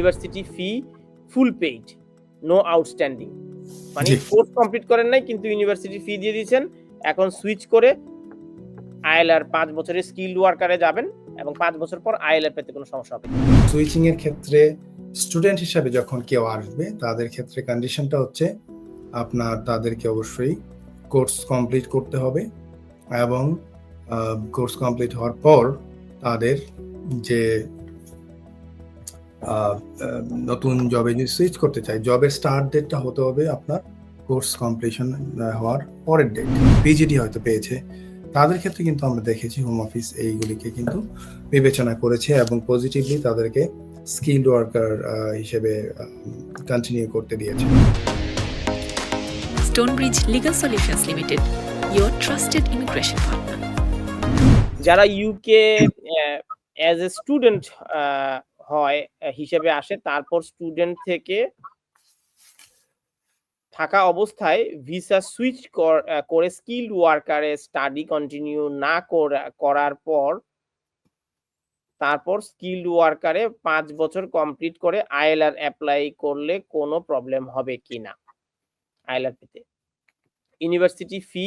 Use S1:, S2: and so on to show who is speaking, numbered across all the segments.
S1: University fee full paid no outstanding মানে course complete করেন নাই কিন্তু ইউনিভার্সিটি ফি দিয়ে দিয়েছেন। এখন সুইচ করে আইএলআর পাঁচ বছরের স্কিল ওয়ার্কারে যাবেন এবং পাঁচ বছর পর আইএলআর পেতে কোনো সমস্যা হবে।
S2: সুইচিং এর ক্ষেত্রে স্টুডেন্ট হিসাবে যখন কেউ আসবে তাদের ক্ষেত্রে কন্ডিশনটা হচ্ছে আপনার তাদেরকে অবশ্যই কোর্স কমপ্লিট করতে হবে এবং কোর্স কমপ্লিট হওয়ার পর তাদের যে নতুন জবে যদি সুইচ করতে চায় জবের স্টার্ট ডেটটা হতে হবে আপনার কোর্স কমপ্লিশন হওয়ার পরের ডেট পিজিডি হয়তো পেয়েছে। তাদের ক্ষেত্রে কিন্তু আমরা দেখেছি হোম অফিস এইগুলিকে কিন্তু বিবেচনা করেছে এবং পজিটিভলি তাদেরকে স্কিল্ড ওয়ার্কার হিসেবে কন্টিনিউ করতে দিয়েছে।
S3: Stonebridge Legal Solutions Limited, your trusted immigration partner.
S1: যারা ইউকে অ্যাজ এ স্টুডেন্ট হয় হিসেবে আসে। তারপর স্টুডেন্ট থেকে থাকা অবস্থায় ভিসা সুইচ করে স্কিল্ড ওয়ার্কারে স্টাডি কন্টিনিউ না করার পর তারপর স্কিল্ড ওয়ার্কারে পাঁচ বছর কমপ্লিট করে আইএলআর অ্যাপ্লাই করলে কোনো প্রবলেম হবে কিনা আইএলআর পেতে। University fee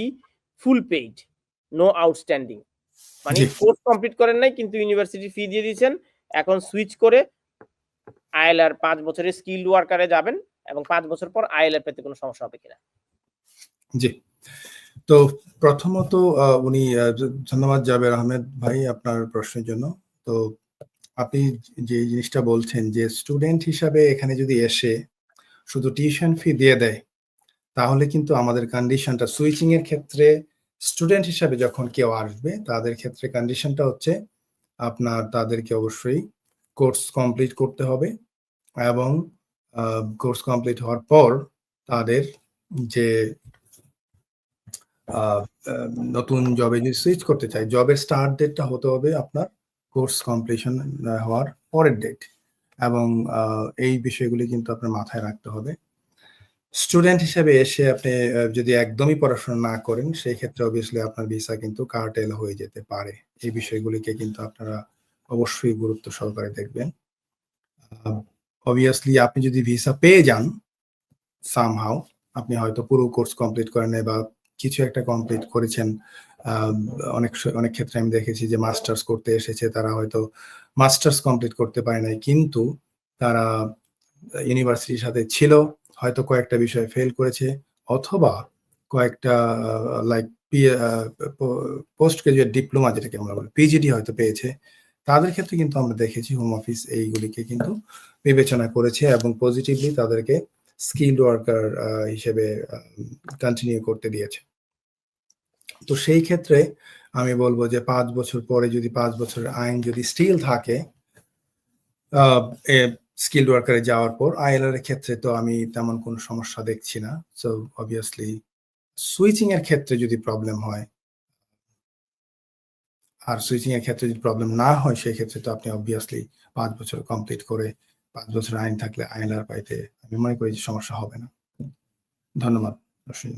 S1: full paid no outstanding মানে কোর্স কমপ্লিট করেন নাই কিন্তু ইউনিভার্সিটি ফি দিয়ে দিয়েছেন। এখন সুইচ করে আইএলআর পাঁচ বছরের স্কিল ওয়ার্কারে যাবেন এবং পাঁচ বছর পর আইএলআর পেতে কোনো সমস্যা হবে কিনা।
S2: জি। তো প্রথমত উনি ধন্যবাদ জাবের আহমেদ ভাই আপনার প্রশ্নের জন্য। তো আপনি যে জিনিসটা বলছেন যে স্টুডেন্ট হিসাবে এখানে যদি এসে শুধু টিউশন ফি দিয়ে দেয়, তাহলে কিন্তু আমাদের কন্ডিশনটা সুইচিং এর ক্ষেত্রে স্টুডেন্ট হিসাবে যখন কেউ আসবে, তাদের ক্ষেত্রে কন্ডিশনটা হচ্ছে আপনার তাদেরকে অবশ্যই কোর্স কমপ্লিট করতে হবে এবং কোর্স কমপ্লিট হওয়ার পর তাদের যে নতুন জবে যদি সুইচ করতে চাই জবের স্টার্ট ডেটটা হতে হবে আপনার কোর্স কমপ্লিশন হওয়ার পরের ডেট এবং এই বিষয়গুলি কিন্তু আপনার মাথায় রাখতে হবে। স্টুডেন্ট হিসেবে এসে আপনি যদি একদমই পড়াশোনা না করেন সেই ক্ষেত্রে অবভিয়াসলি আপনার ভিসা কিন্তু কার্টেল হয়ে যেতে পারে। এই বিষয়গুলিকে কিন্তু আপনারা অবশ্যই গুরুত্ব সহকারে দেখবেন। অবভিয়াসলি আপনি যদি ভিসা পেয়ে যান সামহাও আপনি হয়তো পুরো কোর্স কমপ্লিট করেন বা কিছু একটা কমপ্লিট করেছেন অনেক অনেক ক্ষেত্রে আমি দেখেছি যে মাস্টার্স করতে এসেছে, তারা হয়তো মাস্টার্স কমপ্লিট করতে পারে নাই, কিন্তু তারা ইউনিভার্সিটির সাথে ছিল হয়তো কয়েকটা বিষয়ে ফেল করেছে অথবা কয়েকটা লাইক পোস্ট গ্রাজুয়েট ডিপ্লোমা যেটাকে আমরা বলি পিজিডি হয়তো পেয়েছে। তাদের ক্ষেত্রে কিন্তু আমরা দেখেছি হোম অফিস এইগুলিকে কিন্তু বিবেচনা করেছে এবং পজিটিভলি তাদেরকে স্কিল্ড ওয়ার্কার হিসেবে কন্টিনিউ করতে দিয়েছে। তো সেই ক্ষেত্রে আমি বলব যে পাঁচ বছর পরে যদি পাঁচ বছরের আইন যদি স্টিল থাকে স্কিল্ড ওয়ার্কারে যাওয়ার পর আইএলআর এর ক্ষেত্রে তো আমি তেমন কোনো সমস্যা দেখছি না। সো অবভিয়াসলি সুইচিং এর ক্ষেত্রে যদি প্রবলেম হয়, আর সুইচিং এর ক্ষেত্রে যদি প্রবলেম না হয়, সেই ক্ষেত্রে তো আপনি অবভিয়াসলি পাঁচ বছর কমপ্লিট করে পাঁচ বছর আইন থাকলে আইএলআর পাইতে আমি মনে করি যে সমস্যা হবে না। ধন্যবাদ দর্শক